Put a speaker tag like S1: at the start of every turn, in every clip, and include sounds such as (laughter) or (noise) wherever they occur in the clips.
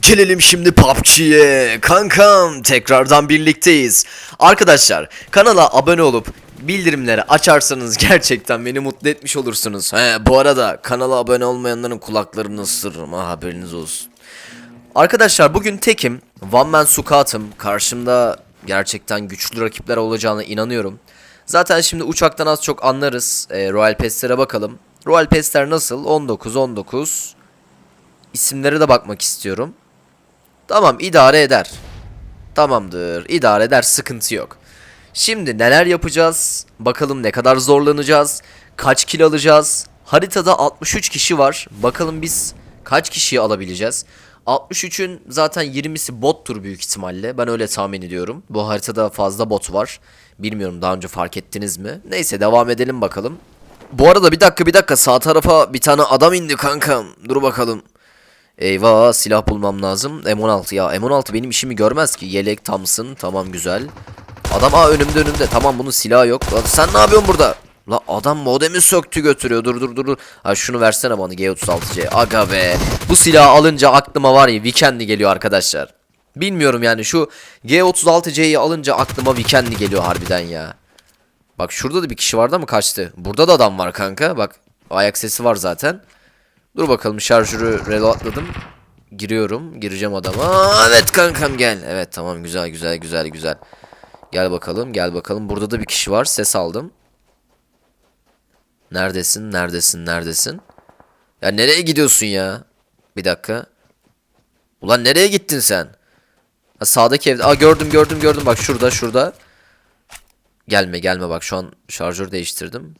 S1: Gelelim şimdi PUBG'ye. Kankam tekrardan birlikteyiz. Arkadaşlar kanala abone olup bildirimleri açarsanız (laughs) gerçekten beni mutlu etmiş olursunuz. He, bu arada kanala abone olmayanların kulaklarını ısırırım ha haberiniz olsun. Arkadaşlar bugün tekim. One Man Sukat'ım. Karşımda gerçekten güçlü rakipler olacağına inanıyorum. Zaten şimdi uçaktan az çok anlarız. E, Royal Pass'lere bakalım. Royal Pass'ler nasıl? 19 19. İsimlere de bakmak istiyorum. Tamam idare eder. Tamamdır. idare eder sıkıntı yok. Şimdi neler yapacağız? Bakalım ne kadar zorlanacağız? Kaç kill alacağız? Haritada 63 kişi var. Bakalım biz kaç kişiyi alabileceğiz? 63'ün zaten 20'si bottur büyük ihtimalle. Ben öyle tahmin ediyorum. Bu haritada fazla bot var. Bilmiyorum daha önce fark ettiniz mi? Neyse devam edelim bakalım. Bu arada bir dakika bir dakika sağ tarafa bir tane adam indi kankam. Dur bakalım. Eyvah silah bulmam lazım. M16 ya M16 benim işimi görmez ki. Yelek Thompson tamam güzel. Adam aa önümde önümde. Tamam bunun silahı yok. Lan sen ne yapıyorsun burada? La adam modemi söktü götürüyor. Dur dur dur. dur. Ha şunu versene bana G36C. Aga be. Bu silahı alınca aklıma var ya Weekend'i geliyor arkadaşlar. Bilmiyorum yani şu G36C'yi alınca aklıma Weekend'i geliyor harbiden ya. Bak şurada da bir kişi vardı ama kaçtı. Burada da adam var kanka. Bak ayak sesi var zaten. Dur bakalım şarjörü reloadladım. Giriyorum. Gireceğim adama. Evet kankam gel. Evet tamam güzel güzel güzel güzel. Gel bakalım gel bakalım. Burada da bir kişi var. Ses aldım. Neredesin? Neredesin? Neredesin? Ya nereye gidiyorsun ya? Bir dakika. Ulan nereye gittin sen? Ha, sağdaki evde. Aa gördüm gördüm gördüm. Bak şurada şurada. Gelme gelme bak şu an şarjör değiştirdim.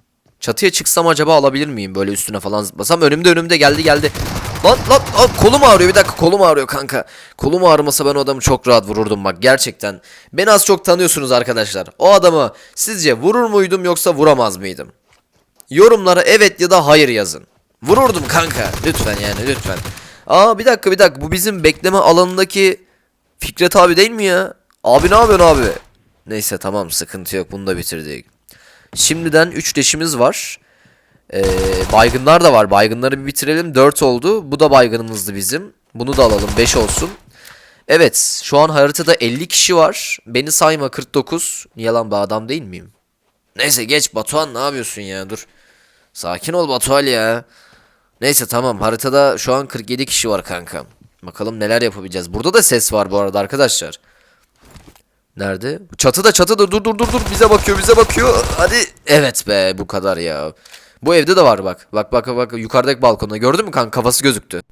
S1: Çatıya çıksam acaba alabilir miyim? Böyle üstüne falan zıplasam. Önümde önümde geldi geldi. Lan lan lan kolum ağrıyor bir dakika kolum ağrıyor kanka. Kolum ağrımasa ben o adamı çok rahat vururdum bak gerçekten. Beni az çok tanıyorsunuz arkadaşlar. O adamı sizce vurur muydum yoksa vuramaz mıydım? Yorumlara evet ya da hayır yazın. Vururdum kanka. Lütfen yani lütfen. Aa bir dakika bir dakika bu bizim bekleme alanındaki Fikret abi değil mi ya? Abi ne yapıyorsun abi? Neyse tamam sıkıntı yok bunu da bitirdik. Şimdiden 3 leşimiz var. Ee, baygınlar da var. Baygınları bir bitirelim. 4 oldu. Bu da baygınımızdı bizim. Bunu da alalım. 5 olsun. Evet. Şu an haritada 50 kişi var. Beni sayma 49. Niye lan ben adam değil miyim? Neyse geç Batuhan ne yapıyorsun ya? Dur. Sakin ol Batuhan ya. Neyse tamam. Haritada şu an 47 kişi var kanka. Bakalım neler yapabileceğiz. Burada da ses var bu arada arkadaşlar. Nerede? Çatıda çatıda dur dur dur dur bize bakıyor bize bakıyor. Hadi. Evet be bu kadar ya. Bu evde de var bak. Bak bak bak yukarıdaki balkonda gördün mü kanka kafası gözüktü.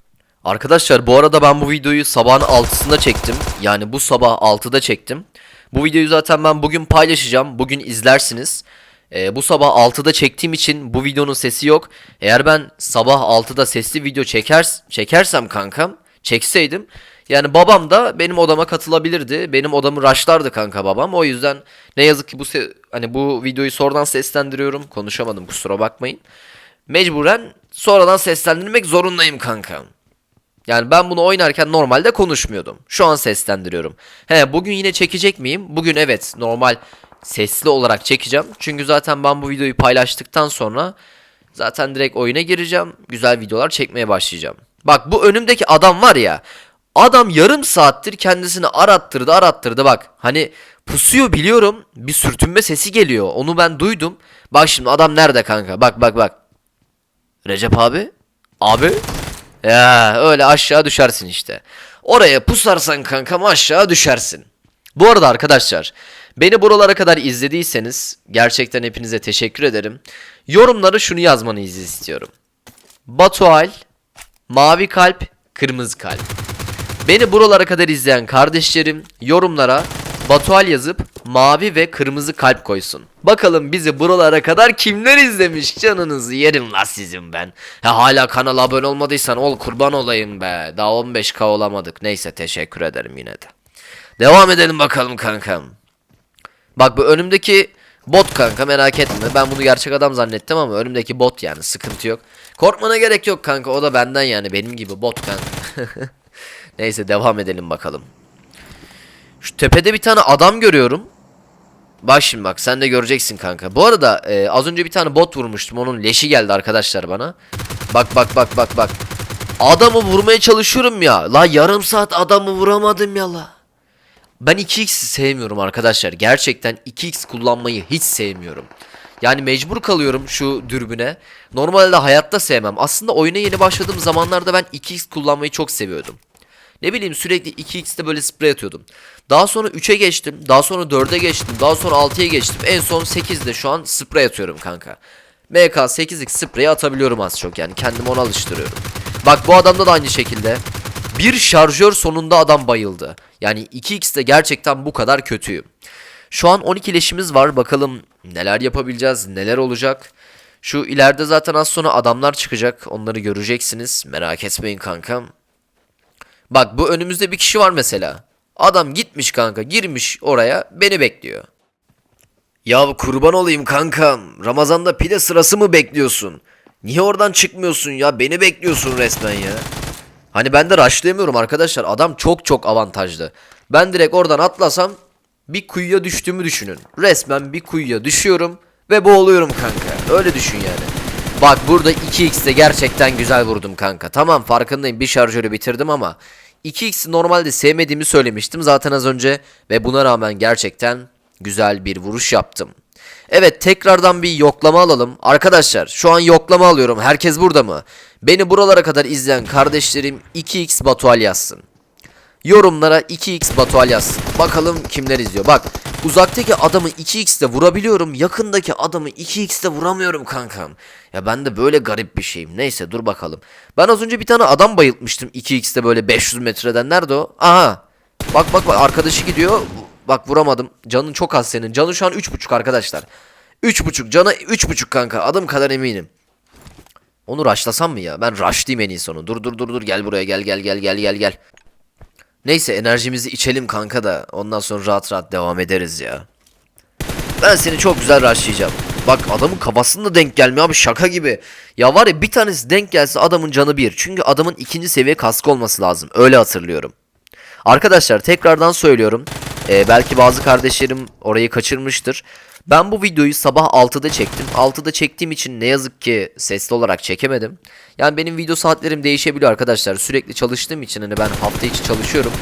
S1: Arkadaşlar bu arada ben bu videoyu sabahın 6'sında çektim. Yani bu sabah 6'da çektim. Bu videoyu zaten ben bugün paylaşacağım. Bugün izlersiniz. Ee, bu sabah 6'da çektiğim için bu videonun sesi yok. Eğer ben sabah 6'da sesli video çeker, çekersem kankam çekseydim yani babam da benim odama katılabilirdi. Benim odamı raşlardı kanka babam. O yüzden ne yazık ki bu se- hani bu videoyu sonradan seslendiriyorum. Konuşamadım kusura bakmayın. Mecburen sonradan seslendirmek zorundayım kanka. Yani ben bunu oynarken normalde konuşmuyordum. Şu an seslendiriyorum. He bugün yine çekecek miyim? Bugün evet normal sesli olarak çekeceğim. Çünkü zaten ben bu videoyu paylaştıktan sonra zaten direkt oyuna gireceğim. Güzel videolar çekmeye başlayacağım. Bak bu önümdeki adam var ya. Adam yarım saattir kendisini arattırdı arattırdı bak. Hani pusuyor biliyorum. Bir sürtünme sesi geliyor. Onu ben duydum. Bak şimdi adam nerede kanka? Bak bak bak. Recep abi? Abi? Ya öyle aşağı düşersin işte. Oraya pusarsan kankam aşağı düşersin. Bu arada arkadaşlar beni buralara kadar izlediyseniz gerçekten hepinize teşekkür ederim. Yorumlara şunu yazmanızı istiyorum. Batual, mavi kalp, kırmızı kalp. Beni buralara kadar izleyen kardeşlerim yorumlara Batual yazıp mavi ve kırmızı kalp koysun. Bakalım bizi buralara kadar kimler izlemiş canınızı yerim la sizin ben. Ha, hala kanala abone olmadıysan ol kurban olayım be. Daha 15k olamadık. Neyse teşekkür ederim yine de. Devam edelim bakalım kankam. Bak bu önümdeki bot kanka merak etme. Ben bunu gerçek adam zannettim ama önümdeki bot yani sıkıntı yok. Korkmana gerek yok kanka o da benden yani benim gibi bot kanka. (laughs) Neyse devam edelim bakalım. Şu tepede bir tane adam görüyorum. Bak şimdi bak sen de göreceksin kanka. Bu arada e, az önce bir tane bot vurmuştum. Onun leşi geldi arkadaşlar bana. Bak bak bak bak bak. Adamı vurmaya çalışıyorum ya. La yarım saat adamı vuramadım ya la. Ben 2x'i sevmiyorum arkadaşlar. Gerçekten 2x kullanmayı hiç sevmiyorum. Yani mecbur kalıyorum şu dürbüne. Normalde hayatta sevmem. Aslında oyuna yeni başladığım zamanlarda ben 2x kullanmayı çok seviyordum. Ne bileyim sürekli 2x'te böyle sprey atıyordum. Daha sonra 3'e geçtim. Daha sonra 4'e geçtim. Daha sonra 6'ya geçtim. En son 8'de şu an sprey atıyorum kanka. MK 8x spreyi atabiliyorum az çok yani. Kendimi ona alıştırıyorum. Bak bu adamda da aynı şekilde. Bir şarjör sonunda adam bayıldı. Yani 2x'te gerçekten bu kadar kötüyüm. Şu an 12 leşimiz var. Bakalım neler yapabileceğiz, neler olacak. Şu ileride zaten az sonra adamlar çıkacak. Onları göreceksiniz. Merak etmeyin kankam. Bak bu önümüzde bir kişi var mesela. Adam gitmiş kanka girmiş oraya beni bekliyor. Ya kurban olayım kankam. Ramazan'da pide sırası mı bekliyorsun? Niye oradan çıkmıyorsun ya? Beni bekliyorsun resmen ya. Hani ben de rushlayamıyorum arkadaşlar. Adam çok çok avantajlı. Ben direkt oradan atlasam bir kuyuya düştüğümü düşünün. Resmen bir kuyuya düşüyorum ve boğuluyorum kanka. Öyle düşün yani. Bak burada 2x'te gerçekten güzel vurdum kanka. Tamam farkındayım bir şarjörü bitirdim ama 2x'i normalde sevmediğimi söylemiştim zaten az önce ve buna rağmen gerçekten güzel bir vuruş yaptım. Evet tekrardan bir yoklama alalım. Arkadaşlar şu an yoklama alıyorum. Herkes burada mı? Beni buralara kadar izleyen kardeşlerim 2x Batual yazsın. Yorumlara 2x Batual yazsın. Bakalım kimler izliyor. Bak uzaktaki adamı 2x'te vurabiliyorum. Yakındaki adamı 2x'te vuramıyorum kankam. Ya ben de böyle garip bir şeyim. Neyse dur bakalım. Ben az önce bir tane adam bayıltmıştım 2x'te böyle 500 metreden. Nerede o? Aha. Bak bak bak arkadaşı gidiyor. Bak vuramadım. Canın çok az senin. Canın şu an 3.5 arkadaşlar. 3.5 cana 3.5 kanka. Adım kadar eminim. Onu rushlasam mı ya? Ben rushlayayım en iyisi onu. Dur dur dur dur gel buraya gel gel gel gel gel gel. Neyse enerjimizi içelim kanka da ondan sonra rahat rahat devam ederiz ya. Ben seni çok güzel rushlayacağım. Bak adamın kafasında denk gelmiyor abi şaka gibi. Ya var ya bir tanesi denk gelse adamın canı bir. Çünkü adamın ikinci seviye kaskı olması lazım. Öyle hatırlıyorum. Arkadaşlar tekrardan söylüyorum. Ee, belki bazı kardeşlerim orayı kaçırmıştır. Ben bu videoyu sabah 6'da çektim. 6'da çektiğim için ne yazık ki sesli olarak çekemedim. Yani benim video saatlerim değişebiliyor arkadaşlar. Sürekli çalıştığım için hani ben hafta içi çalışıyorum.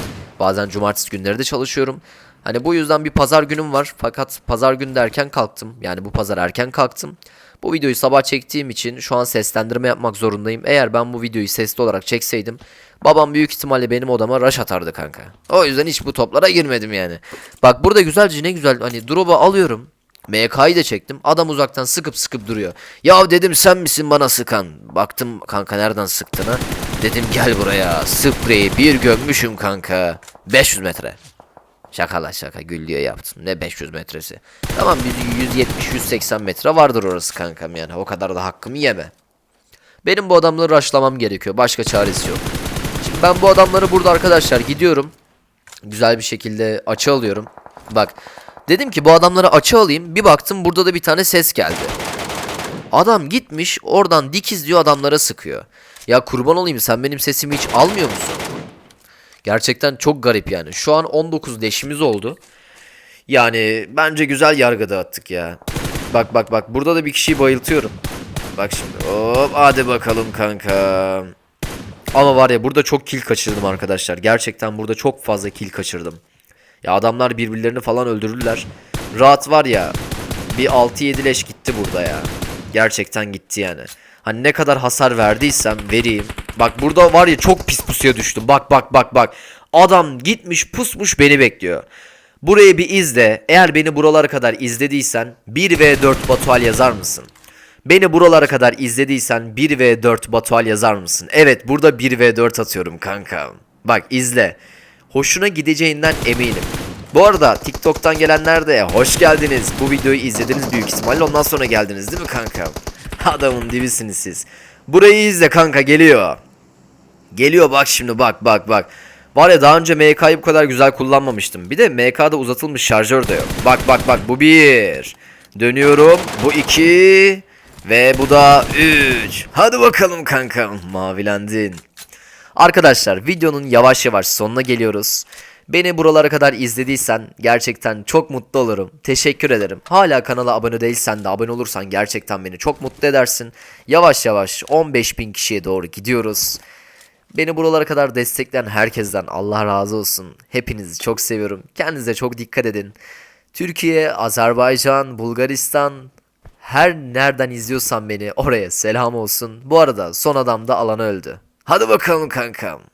S1: Bazen cumartesi günleri de çalışıyorum. Hani bu yüzden bir pazar günüm var. Fakat pazar günü erken kalktım. Yani bu pazar erken kalktım. Bu videoyu sabah çektiğim için şu an seslendirme yapmak zorundayım. Eğer ben bu videoyu sesli olarak çekseydim babam büyük ihtimalle benim odama rush atardı kanka. O yüzden hiç bu toplara girmedim yani. Bak burada güzelce ne güzel hani drop'u alıyorum. MK'yı da çektim. Adam uzaktan sıkıp sıkıp duruyor. Ya dedim sen misin bana sıkan? Baktım kanka nereden sıktığına. Dedim gel buraya. Spreyi bir gömmüşüm kanka. 500 metre. Şakala şaka gül yaptım. Ne 500 metresi. Tamam 170-180 metre vardır orası kankam yani. O kadar da hakkımı yeme. Benim bu adamları raşlamam gerekiyor. Başka çaresi yok. Şimdi ben bu adamları burada arkadaşlar gidiyorum. Güzel bir şekilde açı alıyorum. Bak dedim ki bu adamları açı alayım. Bir baktım burada da bir tane ses geldi. Adam gitmiş oradan dikiz diyor adamlara sıkıyor. Ya kurban olayım sen benim sesimi hiç almıyor musun? Gerçekten çok garip yani. Şu an 19 leşimiz oldu. Yani bence güzel yargı dağıttık ya. Bak bak bak burada da bir kişiyi bayıltıyorum. Bak şimdi hop hadi bakalım kanka. Ama var ya burada çok kill kaçırdım arkadaşlar. Gerçekten burada çok fazla kill kaçırdım. Ya adamlar birbirlerini falan öldürürler. Rahat var ya bir 6-7 leş gitti burada ya. Gerçekten gitti yani. Hani ne kadar hasar verdiysem vereyim. Bak burada var ya çok pis pusuya düştüm. Bak bak bak bak. Adam gitmiş pusmuş beni bekliyor. Burayı bir izle. Eğer beni buralara kadar izlediysen 1v4 Batual yazar mısın? Beni buralara kadar izlediysen 1v4 Batual yazar mısın? Evet burada 1v4 atıyorum kanka. Bak izle. Hoşuna gideceğinden eminim. Bu arada TikTok'tan gelenler de hoş geldiniz. Bu videoyu izlediniz büyük ihtimalle ondan sonra geldiniz değil mi kanka? Adamın dibisiniz siz. Burayı izle kanka geliyor. Geliyor bak şimdi bak bak bak. Var ya daha önce MK'yı bu kadar güzel kullanmamıştım. Bir de MK'da uzatılmış şarjör de yok. Bak bak bak bu bir. Dönüyorum. Bu iki. Ve bu da üç. Hadi bakalım kanka. Mavilendin. Arkadaşlar videonun yavaş yavaş sonuna geliyoruz. Beni buralara kadar izlediysen gerçekten çok mutlu olurum. Teşekkür ederim. Hala kanala abone değilsen de abone olursan gerçekten beni çok mutlu edersin. Yavaş yavaş 15.000 kişiye doğru gidiyoruz. Beni buralara kadar destekleyen herkesten Allah razı olsun. Hepinizi çok seviyorum. Kendinize çok dikkat edin. Türkiye, Azerbaycan, Bulgaristan her nereden izliyorsan beni oraya selam olsun. Bu arada son adam da alana öldü. Hadi bakalım kankam.